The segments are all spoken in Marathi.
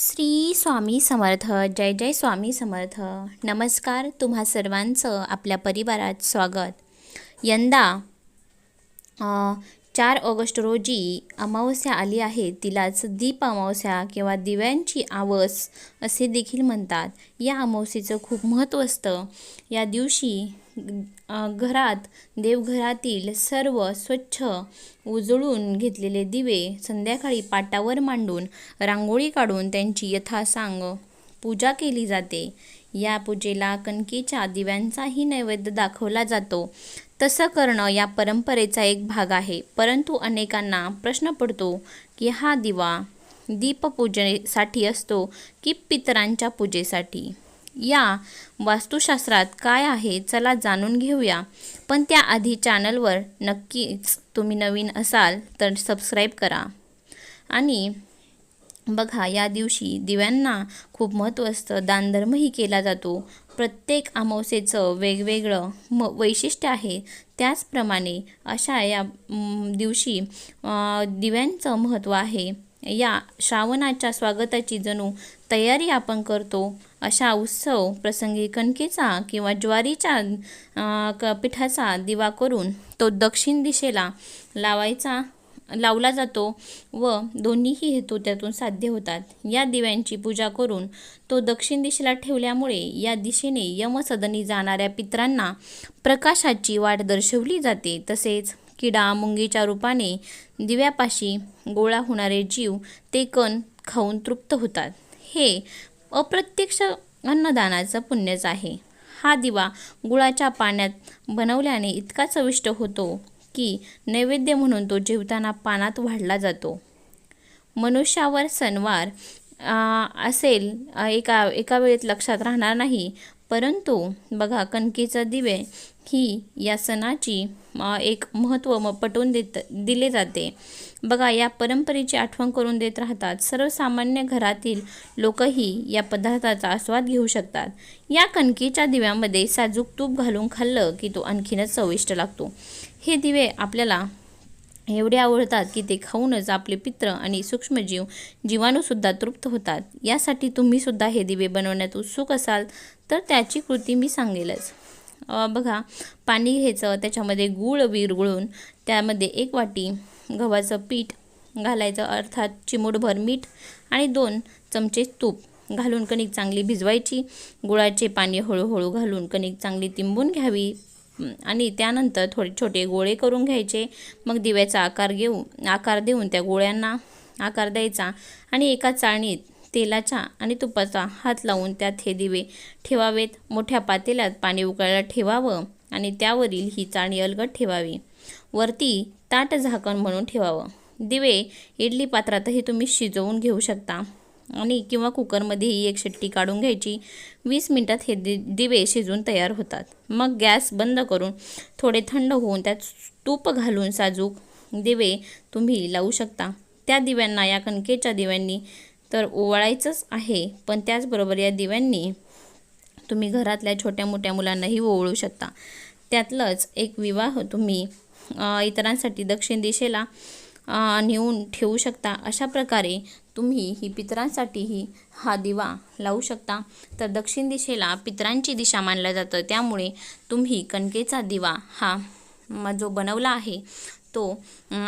श्री स्वामी समर्थ जय जय स्वामी समर्थ. नमस्कार तुम्हा सर्वांचं आपल्या परिवारात स्वागत. यंदा चार ऑगस्ट रोजी अमावस्या आली आहे. तिलाच दीप अमावस्या किंवा दिव्यांची आवस असे देखील म्हणतात. या अमावस्येचं खूप महत्त्व असतं. या दिवशी घरात देवघरातील सर्व स्वच्छ उजळून घेतलेले दिवे संध्याकाळी पाटावर मांडून रांगोळी काढून त्यांची यथासांग पूजा केली जाते. या पूजेला कणकेच्या दिव्यांचाही नैवेद्य दाखवला जातो. तसं करणं या परंपरेचा एक भाग आहे. परंतु अनेकांना प्रश्न पडतो की हा दिवा दीपपूजेसाठी असतो की पितरांच्या पूजेसाठी? या वास्तुशास्त्रात काय आहे चला जाणून घेऊया. पण त्याआधी चॅनलवर नक्कीच तुम्ही नवीन असाल तर सबस्क्राईब करा. आणि बघा या दिवशी दिव्यांना खूप महत्त्व असतं दानधर्मही केला जातो. प्रत्येक अमावस्येचं वेगवेगळं म वैशिष्ट्य आहे. त्याचप्रमाणे अशा या दिवशी दिव्यांचं महत्त्व आहे. या श्रावणाच्या स्वागताची जणू तयारी आपण करतो. अशा उत्सव प्रसंगी कणकेचा किंवा ज्वारीच्या क पिठाचा दिवा करून तो दक्षिण दिशेला लावायचा लावला जातो व दोन्हीही हेतू त्यातून साध्य होतात. या दिव्यांची पूजा करून तो दक्षिण दिशेला ठेवल्यामुळे या दिशेने यमसदनी जाणाऱ्या पित्रांना प्रकाशाची वाट दर्शवली जाते. तसेच किडा मुंगीच्या रूपाने दिव्यापाशी गोळा होणारे जीव ते कण खाऊन तृप्त होतात. हे अप्रत्यक्ष अन्नदानाचं पुण्यच आहे. हा दिवा गुळाच्या पाण्यात बनवल्याने इतका चविष्ट होतो की नैवेद्य म्हणून तो जेवताना पानात वाढला जातो. मनुष्यावर सणवार असेल एका एका वेळेत लक्षात राहणार नाही. परंतु बघा कणकेचं दिवे ही या सणाची एक महत्त्व म पटवून देत दिले जाते. बघा या परंपरेची आठवण करून देत राहतात. सर्वसामान्य घरातील लोकही या पदार्थाचा आस्वाद घेऊ शकतात. या कणकेच्या दिव्यामध्ये साजूक तूप घालून खाल्लं की तो आणखीनच चविष्ट लागतो. हे दिवे आपल्याला एवढे आवडतात की ते खाऊनच आपले पित्र आणि सूक्ष्मजीव जीवाणूसुद्धा तृप्त होतात. यासाठी तुम्हीसुद्धा हे दिवे बनवण्यात उत्सुक असाल तर त्याची कृती मी सांगेलच. बघा पाणी घ्यायचं त्याच्यामध्ये गूळ विरगळून त्यामध्ये एक वाटी गव्हाचं पीठ घालायचं अर्थात चिमूटभर मीठ आणि दोन चमचे तूप घालून कणिक चांगली भिजवायची. गुळाचे पाणी हळूहळू घालून कणिक चांगली तिंबून घ्यावी. आणि त्यानंतर थोडे छोटे गोळे करून घ्यायचे. मग दिव्याचा आकार घेऊ आकार देऊन त्या गोळ्यांना आकार द्यायचा आणि एका चाळणीत तेलाचा आणि तुपाचा हात लावून त्यात हे दिवे ठेवावेत. मोठ्या पातेल्यात पाणी उकळायला ठेवावं आणि त्यावरील ही चाळणी अलगट ठेवावी. वरती ताट झाकण म्हणून ठेवावं. दिवे इडली पात्रातही तुम्ही शिजवून घेऊ शकता. आणि किंवा कुकरमध्येही एक शिट्टी काढून घ्यायची. वीस मिनटात हे दि दिवे शिजून तयार होतात. मग गॅस बंद करून थोडे थंड होऊन त्यात तूप घालून साजूक दिवे तुम्ही लावू शकता. त्या दिव्यांना या कणकेच्या दिव्यांनी तर ओवाळायचंच आहे पण त्याचबरोबर या दिव्यांनी तुम्ही घरातल्या छोट्या मोठ्या मुलांनाही ओवळू शकता. त्यातलंच एक विवाह तुम्ही इतरांसाठी दक्षिण दिशेला नेऊन ठेवू शकता. अशा प्रकारे तुम्ही ही पितरांसाठीही हा दिवा लावू शकता. तर दक्षिण दिशेला पितरांची दिशा मानलं जातं. त्यामुळे तुम्ही कणकेचा दिवा हा जो बनवला आहे तो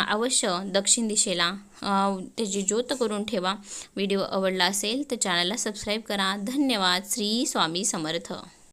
अवश्य दक्षिण दिशेला त्याची ज्योत करून ठेवा. व्हिडिओ आवडला असेल तर चॅनलला सबस्क्राईब करा. धन्यवाद. श्री स्वामी समर्थ.